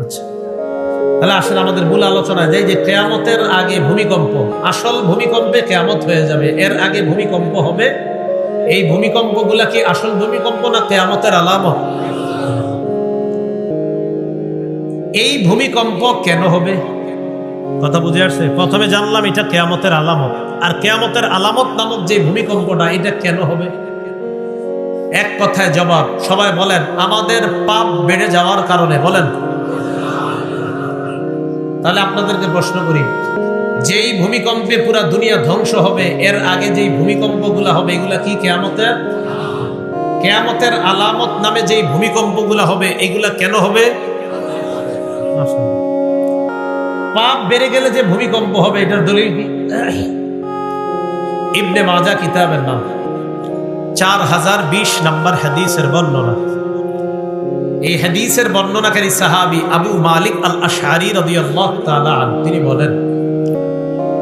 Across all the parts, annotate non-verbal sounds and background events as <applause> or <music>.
আচ্ছা। তাহলে আসলে আমাদের মূল আলোচনা যাই যে কেয়ামতের আগে ভূমিকম্প। আসল ভূমিকম্পে কেয়ামত হয়ে যাবে। এর আগে ভূমিকম্প হবে। এই ভূমিকম্পগুলা কি আসল ভূমিকম্প না কেয়ামতের আলামত? এই ভূমিকম্প কেন হবে? কথা বুঝে আসছে? প্রথমে জানলাম এটা কেয়ামতের আলামত। আর কেয়ামতের আলামত নামক যে ভূমিকম্পটা, এটা কেন হবে? এক কথায় জবাব, সবাই বলেন, আমাদের পাপ বেড়ে যাওয়ার কারণে। বলেন। তাহলে আপনাদেরকে প্রশ্ন করি, যেই ভূমিকম্পে পুরা দুনিয়া ধ্বংস হবে, এর আগে যেই ভূমিকম্পগুলো হবে, এগুলা কি কেয়ামতের? কেয়ামতের আলামত নামে যেই ভূমিকম্পগুলো হবে, এগুলা কেন হবে? পাপ বেড়ে গেলে যে ভূমিকম্প হবে, এটার দলিল কি? ইবনে মাজা কিতাবের নাম। চার হাজার বিশ নম্বর হাদিসের বর্ণনা। এই হাদিসের বর্ণনাকারী সাহাবি আবু মালিক আল আশারি রাদিয়াল্লাহু তাআলা আনহু তিনি বলেন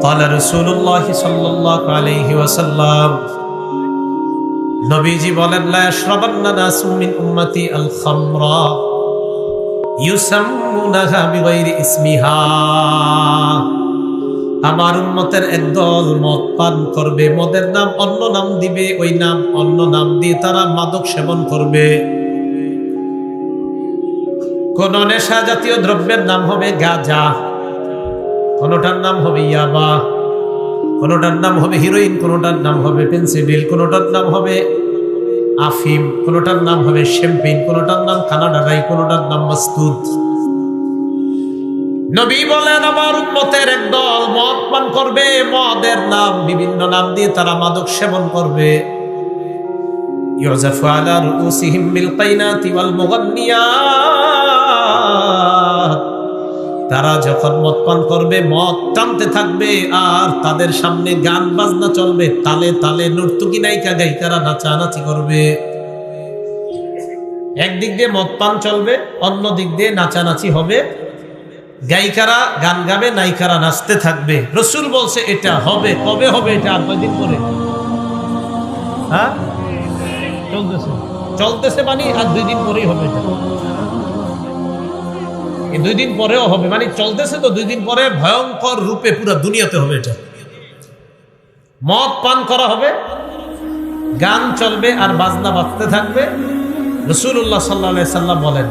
قال رسول الله صلى الله عليه وسلم নবীজি বলেন লা ইয়াশরাবান্না নাসুম মিন উম্মতি আল খামরা ইউসাম্মুনাহা বিগাইরি ইসমিহা আমার উম্মতের একদল মদ পান করবে মদের নাম অন্য নাম দিবে ওই নাম অন্য নাম দিয়ে তারা মাদক সেবন করবে কোন নেশা জাতীয় দ্রব্যের নাম হবে গাঁজা। কোনটার নাম হবে ইয়াবা। কোনটার নাম হবে হিরোইন, কোনটার নাম হবে পেন্সিডিল, কোনটার নাম হবে আফিম, কোনটার নাম হবে শ্যাম্পেন কোনটার নাম কানাডারাই কোনটার নাম মাস্তুদ নবী বলেন, আমার উম্মতের একদল মদ পান করবে, মদের নাম, বিভিন্ন নাম দিয়ে তারা মাদক সেবন করবে। রুউসিহিম বিল কাইনাতি ওয়াল মুগান্নিয়াত তারা যখন মদ পান করবে, মদ টানতে থাকবে, আর তাদের সামনে গান বাজনা চলবে, তালে তালে নর্তকী নায়িকা গায়িকারা নাচানাচি করবে। একদিক দিয়ে মদ পান চলবে, অন্য দিক দিয়ে নাচানাচি হবে। গায়িকারা গান গাবে, নায়িকারা নাচতে থাকবে। রসুল বলছে, এটা হবে, কবে হবে এটা আর কয়দিন পরে? হ্যাঁ? চলতেছে। চলতেছে মানে আর দুই দিন পরেই হবে এটা। দুই দিন পরেও হবে। মানে চলতেছে তো দুই দিন পরে ভয়ঙ্কর রূপে পুরো দুনিয়াতে হবে এটা। মদ পান করা হবে, গান চলবে আর বাজনা বাজতে থাকবে। রসুল্লাহ সাল্লাহ সাল্লাম বলেন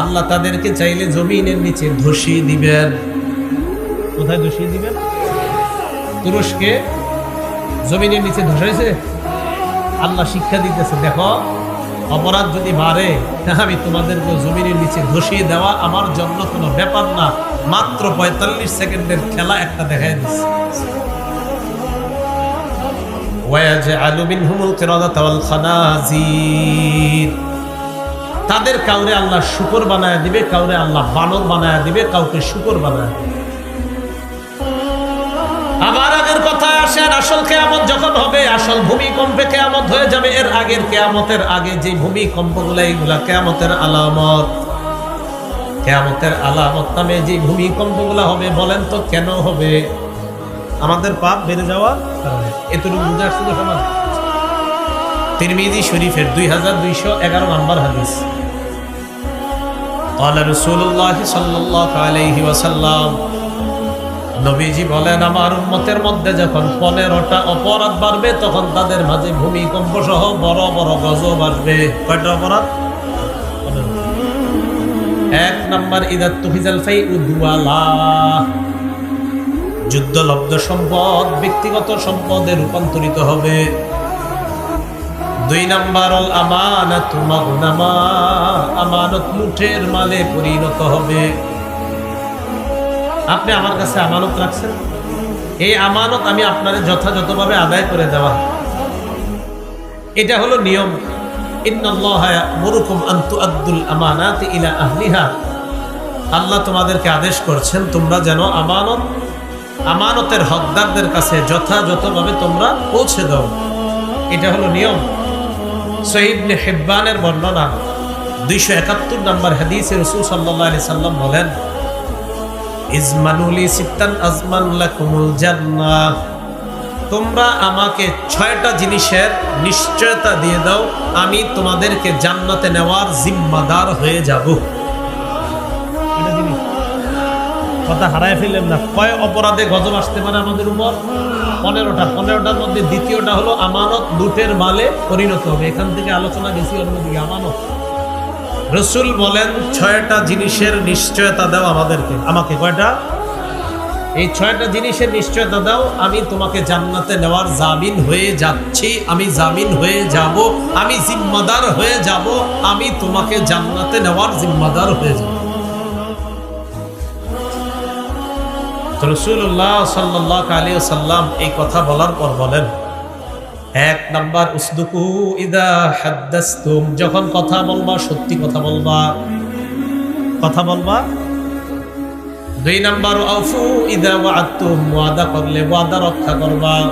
আল্লাহ তাদেরকে চাইলে জমিনের নিচে ধসিয়ে দিবেন। কোথায় ধসিয়ে দিবেন? তুরস্কে। জমিনের নিচে ধসেছে আল্লাহ শিক্ষা দিতেছে, দেখো, অপরাধ যদি বাড়ে, আমি তোমাদেরকে জমিনের নিচে ধসিয়ে দেওয়া আমার জন্য কোনো ব্যাপার না। মাত্র পঁয়তাল্লিশ সেকেন্ডের খেলা একটা দেখাই দিচ্ছে। তাদের কাউরে আল্লাহ শুকর বানায় দিবে, কাউরে আল্লাহ বানর বানায় দিবে, কাউকে শুকর বানায় দিবে। আবার আসেন আসল কেয়ামত যখন হবে আসল ভূমিকম্পে কেয়ামত হয়ে যাবে এর আগের কেয়ামতের আগে যে ভূমিকম্পগুলো এইগুলা কেয়ামতের আলামত কেয়ামতের আলামত নামে যে ভূমিকম্পগুলো হবে বলেন তো কেন হবে আমাদের পাপ বেড়ে যাওয়া এতটুকু বুঝে আসছে তো সমাজ তিরমিজি শরীফের দুই হাজার দুইশো এগারো নম্বর হাদিস قال رسول الله صلى الله عليه وسلم নবীজি বলেন, আমার উম্মতের মধ্যে যখন পনেরোটা অপরাধ বাড়বে, তখন তাদের মাঝে ভূমিকম্প সহ বড় বড় গজব আসবে। কয়টা অপরাধ? এক নাম্বার, ইদাত তুফিজাল ফাই যুদ্ধলব্ধ সম্পদ, ব্যক্তিগত সম্পদে রূপান্তরিত হবে। দুই নাম্বার আমানত মাগনামা। আমানত মুঠের মালে পরিণত হবে। আপনি আমার কাছে আমানত রাখছেন? এই আমানত আমি আপনার যথাযথভাবে আদায় করে দেওয়া। এটা হলো নিয়ম। আল্লাহ তোমাদেরকে আদেশ করছেন, তোমরা যেন আমানত, আমানতের হকদারদের কাছে যথাযথভাবে তোমরা পৌঁছে দাও। এটা হলো নিয়ম। সঈদনে হেব্বানের বর্ণনা। দুইশো একাত্তর নম্বর হাদিসে রসুল সাল্লাহ আলি সাল্লাম বলেন ইজমানুলি সিত্তান আজমান লাকুমুল জান্নাহ তোমরা আমাকে ছয়টা জিনিসের নিশ্চয়তা দিয়ে দাও, আমি তোমাদেরকে জান্নাতে নেওয়ার জিম্মাদার হয়ে যাব। কথা হারায় ফেললেন না। কয় অপরাধে গজব আসতে পারে আমাদের উপর? পনেরোটা। পনেরোটার মধ্যে দ্বিতীয়টা হলো আমানত, লুটের মালে পরিণত হবে। এখান থেকে আলোচনা বেশি অন্যদিকে, আমানত। রসুল বলেন, ছয়টা জিনিসের নিশ্চয়তা দাও আমাদেরকে। আমাকে কয়টা? এই ছয়টা জিনিসের নিশ্চয়তা দাও, আমি তোমাকে জান্নাতে নেওয়ার জামিন হয়ে যাচ্ছি, আমি জামিন হয়ে যাব, আমি জিম্মাদার হয়ে যাব, আমি তোমাকে জান্নাতে নেওয়ার জিম্মাদার হয়ে যাব। রসুল্লাহ সাল্লাহ আলী সাল্লাম এই কথা বলার পর বলেন এক নাম্বার, উসদুকু ইদা হাদ্দাস্তুম যখন কথা বলবা, সত্যি কথা বলবা। কথা বলবা? দুই নাম্বার আফু ইদা ওয়াতুম ওয়াদা করলে ওয়াদা রক্ষা করবা।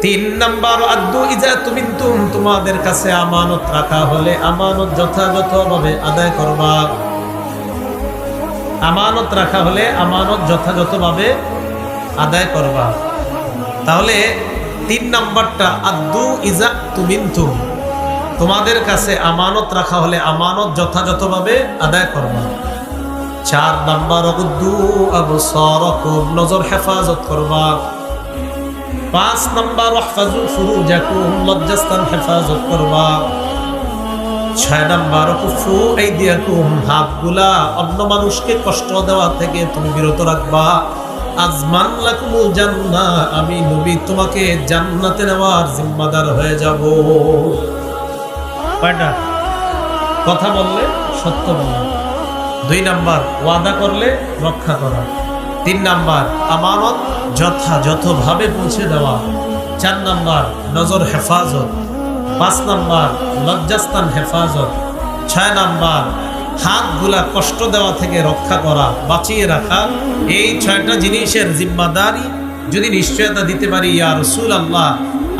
তিন নাম্বার, আদ্দু ইজা তুম তোমাদের কাছে আমানত রাখা হলে আমানত যথাযথভাবে আদায় করবা। আমানত রাখা হলে আমানত যথাযথভাবে আদায় করবা। তাহলে তিন নাম্বারটা, আদু ইজা তুমিন্তুম। তোমাদের কাছে আমানত রাখা হলে আমানত যথাযথভাবে আদায় করবা। চার নাম্বার অগুদ্দু আবসারাকুম, নজর হেফাজত করবা। পাঁচ নাম্বার, ওয়াহফাজু ফুরুজাকুম, লজ্জাস্থান হেফাজত করবা। ছয় নাম্বার, কুফু এই দিয়াকুম হাতগুলা অন্য মানুষকে কষ্ট দেওয়া থেকে তুমি বিরত রাখবা। আজমান লাকুমুল জান্নাহ। আমি নবী, তোমাকে জান্নাতে নেওয়ার জিম্মাদার হয়ে যাব। কথা বললে সত্য বলা। দুই নাম্বার, ওয়াদা করলে রক্ষা করা। তিন নাম্বার, আমানত যথাযথভাবে পৌঁছে দেওয়া। চার নাম্বার, নজর হেফাজত। পাঁচ নাম্বার, লজ্জাস্থান হেফাজত। ছয় নাম্বার হাতগুলা কষ্ট দেওয়া থেকে রক্ষা করা, বাঁচিয়ে রাখা, এই ছয়টা জিনিসের জিম্মাদারি যদি নিশ্চয়তা দিতে পারি, ইয়া রসুল আল্লাহ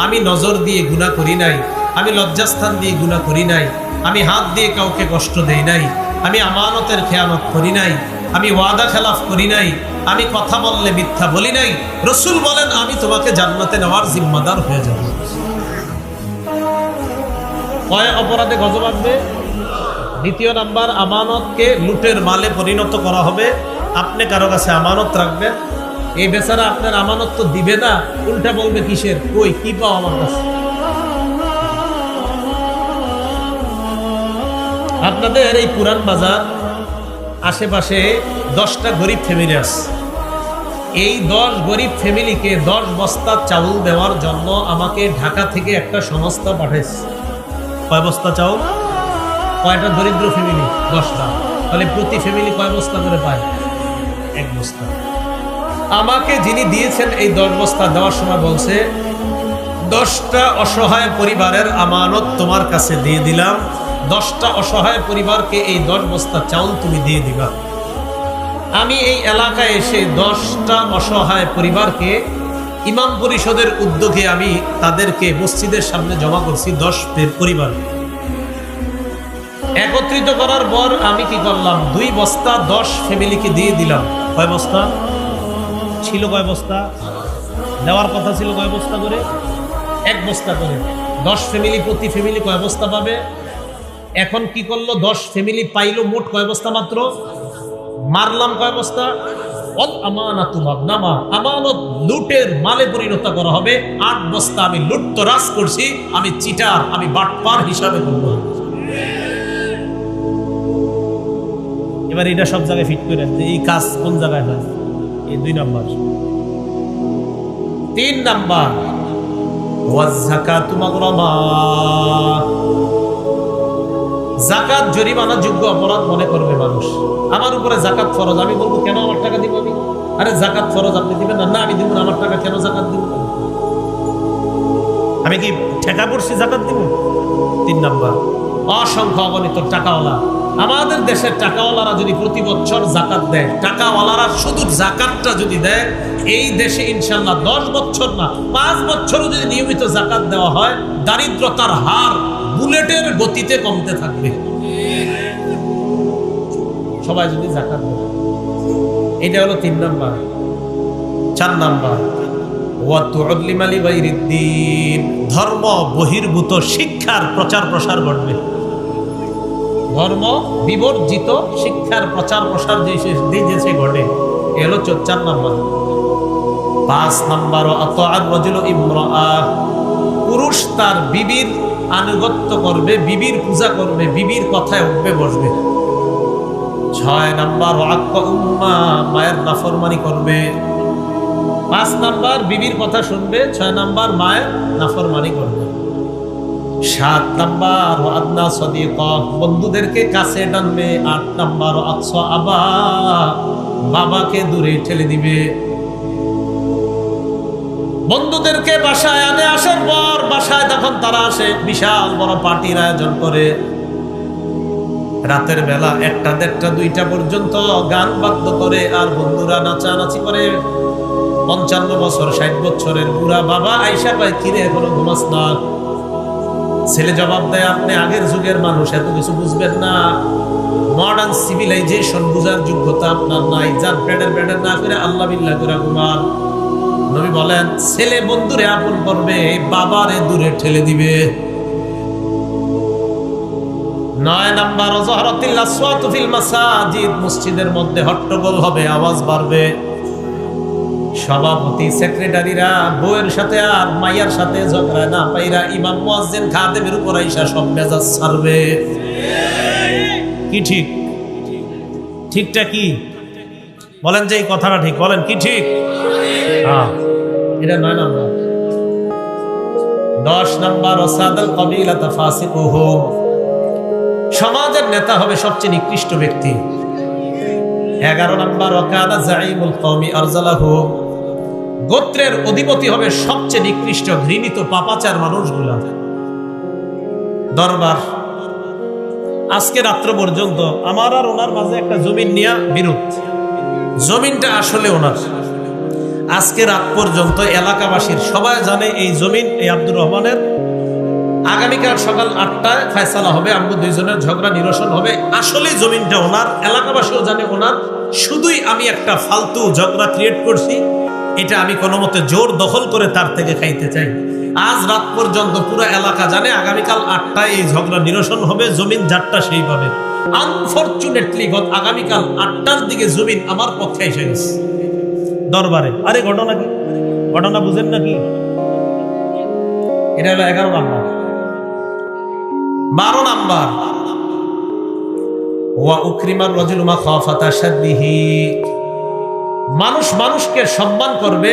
আমি নজর দিয়ে গুণা করি নাই, আমি লজ্জাস্থান দিয়ে গুণা করি নাই, আমি হাত দিয়ে কাউকে কষ্ট দেই নাই, আমি আমানতের খেয়ানত করি নাই, আমি ওয়াদা খেলাফ করি নাই, আমি কথা বললে মিথ্যা বলি নাই, রসুল বলেন, আমি তোমাকে জান্নাতে নেওয়ার জিম্মাদার হয়ে যাব। কয় অপরাধে গজব আসবে দ্বিতীয় নাম্বার, আমানতকে লুটের মালে পরিণত করা হবে। আপনি কারও কাছে আমানত রাখবেন? এই বেচারা আপনার আমানত তো দিবে না। উল্টা বলবে কিসের? কই, কি পাও আমার কাছে? আপনাদের এই পুরান বাজার আশেপাশে দশটা গরিব ফ্যামিলি আছে। এই দশ গরিব ফ্যামিলিকে দশ বস্তা চাউল দেওয়ার জন্য আমাকে ঢাকা থেকে একটা সংস্থা পাঠাইছে। কয় বস্তা চাউল? কয়টা দরিদ্র ফ্যামিলি দশটা। তাহলে প্রতি ফ্যামিলি কয় বস্তা করে পায়? এক বস্তা। আমাকে যিনি দিয়েছেন এই দশ বস্তা দেওয়ার সময় বলছে, দশটা অসহায় পরিবারের আমানত তোমার কাছে দিয়ে দিলাম। দশটা অসহায় পরিবারকে এই দশ বস্তা চাউল তুমি দিয়ে দিবা। আমি এই এলাকায় এসে দশটা অসহায় পরিবারকে ইমাম পরিষদের উদ্যোগে আমি তাদেরকে মসজিদের সামনে জমা করছি দশ পরিবার একত্রিত করার পর আমি কি করলাম? দুই বস্তা দশ ফ্যামিলিকে দিয়ে দিলাম। কয় বস্তা? ছিল কয় বস্তা? দেওয়ার কথা ছিল কয় বস্তা করে? এক বস্তা করে। দশ ফ্যামিলি প্রতি ফ্যামিলি কয় বস্তা পাবে? এখন কি করল? দশ ফ্যামিলি পাইলো মোট কয় বস্তা মাত্র? মারলাম কয় বস্তা? আমানত লুটের মালে পরিণত করা হবে। আট বস্তা আমি লুট তো করছি। আমি চিটার, আমি বাটপার হিসাবে করব। এবার এটা সব জায়গায় ফিট করে যে এই কাজ কোন জায়গায় হয়? এই দুই নাম্বার। তিন নাম্বার। জাকাত জরিমানা যোগ্য অপরাধ মনে করবে মানুষ। আমার উপরে জাকাত ফরজ, আমি বলব, কেন আমার টাকা দিব আমি? আরে, জাকাত ফরজ আপনি দিবেন না না, আমি দিব না, আমার টাকা কেন জাকাত দিব? আমি কি ঠেকা পড়ছি জাকাত দিব? তিন নাম্বার। অসংখ্য অগণিত টাকাওয়ালা। আমাদের দেশের টাকাওয়ালারা যদি প্রতি বছর জাকাত দেয়, টাকাওয়ালারা শুধু জাকাতটা যদি দেয়, এই দেশে ইনশাল্লাহ দশ বছর না, পাঁচ বছরও যদি নিয়মিত জাকাত দেওয়া হয়, দারিদ্রতার হার বুলেটের গতিতে কমতে থাকবে। সবাই যদি জাকাত দেয়, এটা হলো তিন নাম্বার। চার নাম্বার ধর্ম বহির্ভূত শিক্ষার প্রচার প্রসার ঘটবে। ধর্ম বিবর্জিত শিক্ষার প্রচার প্রসার যে সে- ঘটে, এ হলো চো- চার নম্বর। পাঁচ নম্বর পুরুষ তার বিবির আনুগত্য করবে, বিবির পূজা করবে, বিবির কথায় উঠবে, বসবে। ছয় নাম্বার মায়ের নাফরমানি করবে। পাঁচ নাম্বার, বিবির কথা শুনবে, ছয় নাম্বার, মায়ের নাফরমানি করবে। সাত নাম্বার আদনা সদিক। বন্ধুদেরকে কাছে টানবে আট নাম্বার আকস আবা। বাবাকে দূরে ঠেলে দিবে। বন্ধুদেরকে বাসায় আনে আসার পর বাসায় তখন তারা আসে, বিশাল বড় পার্টির আয়োজন করে। রাতের বেলা একটা দেড়টা দুইটা পর্যন্ত গান বাদ্য করে আর বন্ধুরা নাচানাচি করে। পঞ্চান্ন বছর, ষাট বছরের বুড়া বাবা আইসা পায় কিরে, এখনও ঘুমাস না? ছেলে জবাব দেয়, আপনি আগের যুগের মানুষ, এত কিছু বুঝবেন না। মডার্ন সিভিলাইজেশন বুঝার যোগ্যতা আপনার নাই। যার পেটের পেটের না করে আল্লাহ বিল্লাহ করে ঘুমান। নবী বলেন, ছেলে বন্ধুরে আপন করবে বাবারে দূরে ঠেলে দিবে। নয় নাম্বার মসজিদের মধ্যে হট্টগোল হবে, আওয়াজ বাড়বে। সভাপতি, সেক্রেটারিরা বউয়ের সাথে আর মাইয়ার সাথে ঝগড়া না পাইরা ইমাম, মুয়াজ্জিন, খাদেমের উপর আইসা সব মেজাজ ছাড়বে। কি ঠিক? ঠিকটা কি? বলেন যে এই কথাটা ঠিক, বলেন, কি ঠিক? হ্যাঁ। এটা নয় নাম্বার। দশ নাম্বার, ওসাদাল কবিলা তাফাসিকুহুম সমাজের নেতা হবে সবচেয়ে নিকৃষ্ট ব্যক্তি। এগারো নম্বর, ওকানা জাইমুল কওমি আরজালাহু। গোত্রের অধিপতি হবে সবচেয়ে নিকৃষ্ট ঘৃণিত পাপাচার মানুষগুলা। দরবার। আজকে রাত্র পর্যন্ত আমার আর ওনার মাঝে একটা জমিন নিয়ে বিরোধ। জমিনটা আসলে ওনার। আজকে রাত পর্যন্ত এলাকাবাসীর সবাই জানে এই জমিন এই আব্দুর রহমানের। আগামীকাল সকাল আটটায় ফয়সালা হবে আমগো দুইজনের ঝগড়া নিরসন হবে। আসলে জমিনটা ওনার, এলাকাবাসীও জানে ওনার। শুধুই আমি একটা ফালতু ঝগড়া ক্রিয়েট করছি। এটা আমি কোনো মতে জোর দখল করে তার থেকে খাইতে চাই। আজ রাত পর্যন্ত পুরো এলাকা জানে আগামীকাল আটটায় এই ঝগড়া নিরসন হবে, জমিন যারটা সেই পাবে। আনফর্চুনেটলি গত আগামীকাল আটটার দিকে জমিন আমার পক্ষে এসে গেছে। দরবারে। আরে, ঘটনা কি? ঘটনা বুঝেন নাকি এটা হলো এগারো নাম্বার। বারো নাম্বার। ওয়া উকরিমার রজুলুমা খাফাতা শাদ্দিহি মানুষ মানুষকে সম্মান করবে,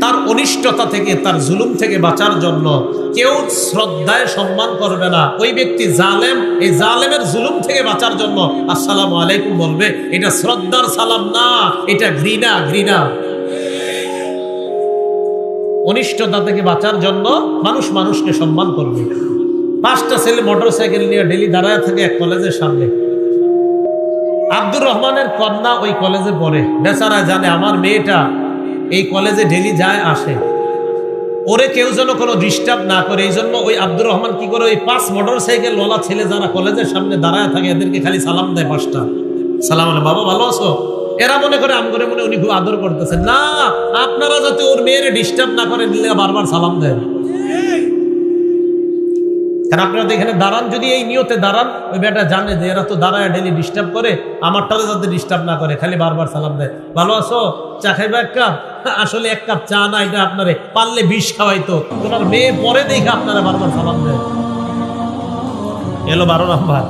তার অনিষ্টতা থেকে, তার জুলুম থেকে বাঁচার জন্য কেউ শ্রদ্ধায় সম্মান করবে না। ওই ব্যক্তি জালেম, এই জালেমের জুলুম থেকে বাঁচার জন্য আসসালামু আলাইকুম বলবে, এটা শ্রদ্ধার সালাম না, এটা ঘৃণা ঘৃণা। অনিষ্টতা থেকে বাঁচার জন্য মানুষ মানুষকে সম্মান করবে। পাঁচটা ছেলে মোটর সাইকেল নিয়ে ডেলি দাঁড়ায় থাকে এক কলেজের সামনে। আব্দুর রহমানের কন্যা ওই কলেজে পড়ে। বেচারা জানে আমার মেয়েটা এই কলেজে ডেলি যায়, আসে। ওরে কেউ যেন কোনো ডিস্টার্ব না করে, এই জন্য ওই আব্দুর রহমান কি করে ওই পাঁচ মোটর সাইকেল ওলা ছেলে যারা কলেজের সামনে দাঁড়ায় থাকে, এদেরকে খালি সালাম দেয় পাঁচটা। সালাম আলাইকুম, বাবা ভালো আছো? এরা মনে করে আম মনে উনি খুব আদর করতেছে না, আপনারা যাতে ওর মেয়েরে ডিস্টার্ব না করে, দিলে বারবার সালাম দেন কারণ আপনারা তো এখানে দাঁড়ান, যদি এই নিয়তে দাঁড়ান, ওই বেটা জানে যে এরা তো দাঁড়ায় ডেলি ডিস্টার্ব করে আমারটারে যাতে ডিস্টার্ব না করে, খালি বারবার সালাম দেয়। ভালো আছো? চা খাইবা এক কাপ? <laughs> আসলে এক কাপ চা না, এটা আপনারে পারলে বিষ খাওয়াইতো। তোমার মেয়ে পরে দেখে আপনারা বারবার সালাম দেয়। এলো বারো নাম্বার।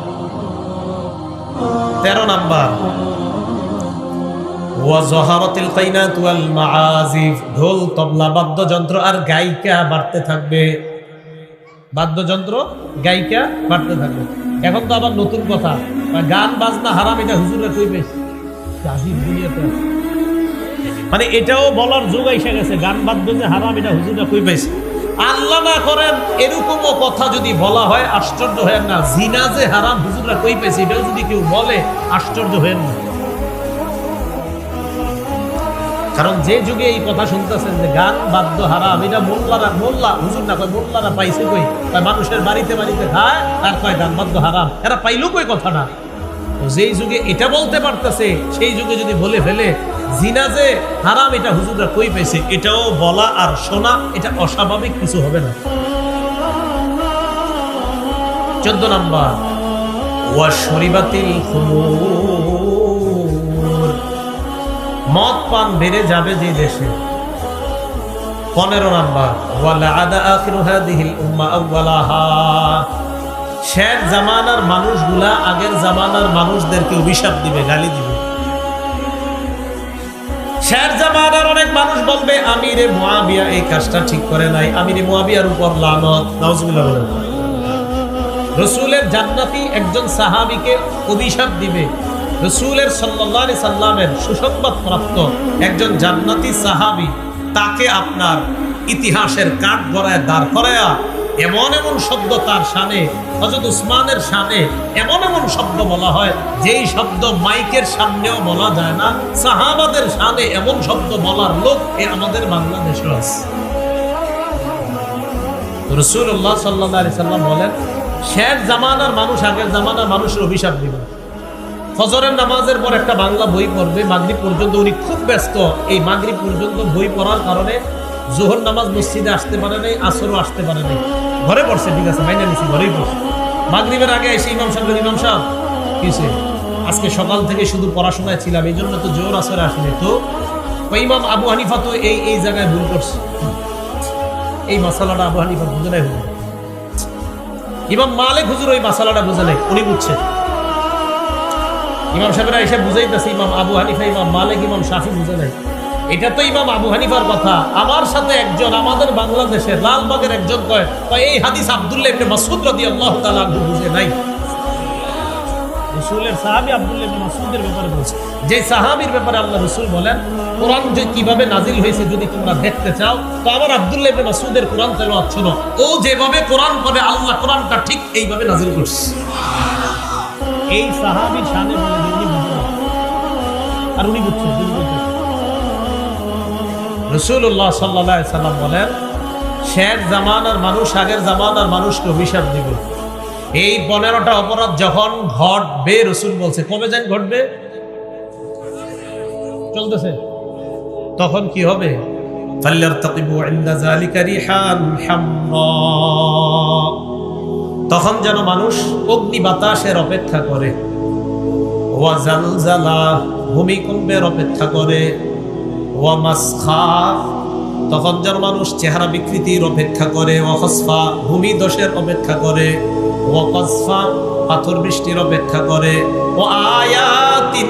তেরো নাম্বার। ঢোল, তবলা, বাদ্যযন্ত্র আর গায়িকা বাড়তে থাকবে। বাদ্যযন্ত্র গায়িকা বাড়তে থাকবে। এখন তো আবার নতুন কথা। গান, বাজনা, হারাম, এটা হুজুরে কই দুনিয়াতে মানে এটাও বলার যুগ এসে গেছে। গান, বাদ্য যে হারাম, এটা হুজুরে কই পাইছে আল্লাহ না করেন, এরকমও কথা যদি বলা হয়, আশ্চর্য হয় না। জিনা যে হারাম হুজুরা কই পেয়েছে এটাও যদি কেউ বলে, আশ্চর্য হয় না। কারণ যে যুগে এই কথা শুনতেছেন যে গান বাদ্য হারাম, এটা মোল্লারা মোল্লা হুজুর না কয়, মোল্লারা পাইছে কই? কয়, মানুষের বাড়িতে বাড়িতে খায়, আর কয়, গান বাদ্য হারাম। এরা পাইলো কই কথাটা? তো যেই যুগে এটা বলতে পারতেছে, সেই যুগে যদি বলে ফেলে, জিনা যে হারাম, এটা হুজুররা কই পাইছে? এটাও বলা আর শোনা, এটা অস্বাভাবিক কিছু হবে না। চোদ্দ নাম্বার ওয়াশরিবাতিল খুমুর। মদ পান বেড়ে যাবে যে দেশে। পনেরো নাম্বার শেষ জামানার মানুষগুলা আগের জামানার মানুষদেরকে অভিশাপ দিবে, গালি দিবে। মানুষ বলবে, আমিরে মুয়াবিয়া এই কাজটা ঠিক করে নাই। জান্নাতি একজন সাহাবিকে অভিশাপ দিবে। রসুলের সাল্লাহ সাল্লামের সুসংবাদ প্রাপ্ত একজন জান্নাতি সাহাবি তাকে আপনার ইতিহাসের কাঠ গড়ায় দাঁড় করায়া এমন এমন শব্দ তার শানে হজরত উসমানের শানে এমন এমন শব্দ বলা হয়, যেই শব্দ মাইকের সামনেও বলা যায় না, সাহাবাদের শানে এমন শব্দ বলার লোক এ আমাদের বাংলাদেশে আছে। রসুল্লাহ সাল্লাহ সাল্লাম বলেন, শেষ জামানার মানুষ আগের জামানার মানুষের অভিশাপ দিবে ফজরের নামাজের পর একটা বাংলা বই পড়বে, মাগরিব পর্যন্ত উনি খুব ব্যস্ত। এই মাগরিব পর্যন্ত বই পড়ার কারণে জোহর নামাজ মসজিদে আসতে পারে নাই, আসরও আসতে পারে নাই। ঘরে পড়ছে, ঠিক আছে, মাইনা নিছি, ঘরেই পড়ছে। মাগরিবের আগে এসে ইমাম সাহেব ইমাম সাহেব কিসে আজকে সকাল থেকে শুধু পড়াশোনায় ছিলাম এই জন্য তো জোর আসরে আসেনি তো ইমাম আবু হানিফা তো এই এই জায়গায় ভুল করছে। এই মশালাটা আবু হানিফা বুঝে নাই ইমাম মালিক হুজুর ওই মশালাটা বুঝে নাই, উনি বুঝছে। ইমাম সাহেবরা এসে বুঝাইতেছে, ইমাম আবু হানিফা, ইমাম মালিক, ইমাম শাফি বুঝে নাই। এটা তো ইমাম আবু হানিফার কথা। আমার সাথে একজন, আমাদের বাংলাদেশের লালবাগের একজন কয় এই হাদিস আব্দুল্লাহ ইবনে মাসউদ রাদিয়াল্লাহু তাআলা বুঝে নাই। রসুলের সাহাবী আব্দুল্লাহ ইবনে মাসউদের ব্যাপারে বলছে। যে সাহাবীর ব্যাপারে আল্লাহ রসুল বলেন, কোরআন যে কীভাবে নাজিল হয়েছে যদি তোমরা দেখতে চাও, তো আমার আব্দুল্লাহ ইবনে মাসউদের কোরআন তেলাওয়াত শোনো। ও যেভাবে কোরআন পড়ে, আল্লাহ কোরআনটা ঠিক এইভাবে নাজিল করছে। এই সাহাবীর শানে বলে আর উনি বুঝছেন রসুল্লাহ সাল্লাহ সাল্লাম বলেন, শেষ জামানার মানুষ আগের জামানার মানুষকে অভিশাপ দিব। এই পনেরোটা অপরাধ যখন ঘটবে, রসুল বলছে, কবে যেন ঘটবে? চলতেছে। তখন কি হবে? তখন যেন মানুষ অগ্নি বাতাসের অপেক্ষা করে। ওয়া জালজালা, ভূমিকম্পের অপেক্ষা করে। ওয়া মাসখা, তখন যেন মানুষ চেহারা বিকৃতির অপেক্ষা করে। ও হসফা ভূমি দোষের অপেক্ষা করে। ও কসফা পাথর বৃষ্টির অপেক্ষা করে। ও আয়াতিন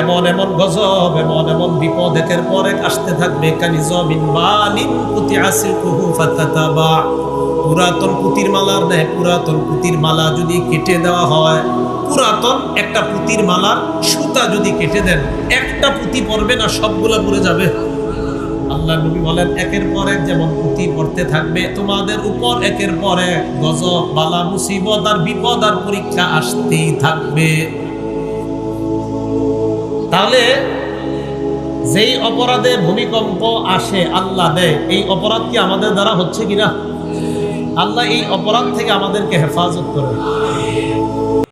এমন এমন গজব, এমন এমন বিপদ একের পর এক আসতে থাকবে। কানি জমিন বালিন পুতি আসিল কুহু ফাতাতাবা। পুরাতন পুতির মালার নেয় পুরাতন পুতির মালা যদি কেটে দেওয়া হয়, পুরাতন একটা পুতির মালার সুতা যদি কেটে দেন, একটা পুঁতি পরবে না, সবগুলা পড়ে যাবে। আল্লাহ নবী বলেন, একের পর এক যেমন পুঁতি পড়তে থাকবে, তোমাদের উপর একের পর এক গজব, বালা, মুসিবত আর বিপদ আর পরীক্ষা আসতেই থাকবে। তাহলে যেই অপরাধে ভূমিকম্প আসে, আল্লাহ দেয়, এই অপরাধ কি আমাদের দ্বারা হচ্ছে কিনা? আল্লাহ এই অপরাধ থেকে আমাদেরকে হেফাজত করে।